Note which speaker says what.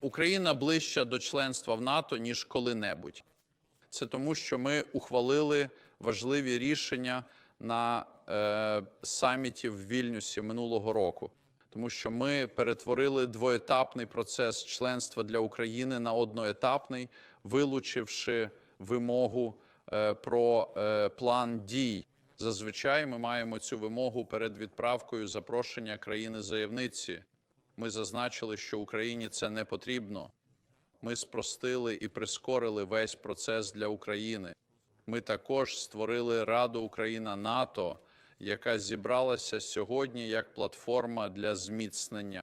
Speaker 1: Україна ближча до членства в НАТО ніж коли-небудь. Це тому, що ми ухвалили важливі рішення на е, саміті в Вільнюсі минулого року, тому що ми перетворили двоетапний процес членства для України на одноетапний, вилучивши вимогу е, про е, план дій. Зазвичай ми маємо цю вимогу перед відправкою запрошення країни-заявниці. Ми зазначили, що Україні це не потрібно. Ми спростили і прискорили весь процес для України. Ми також створили Раду Україна НАТО, яка зібралася сьогодні як платформа для зміцнення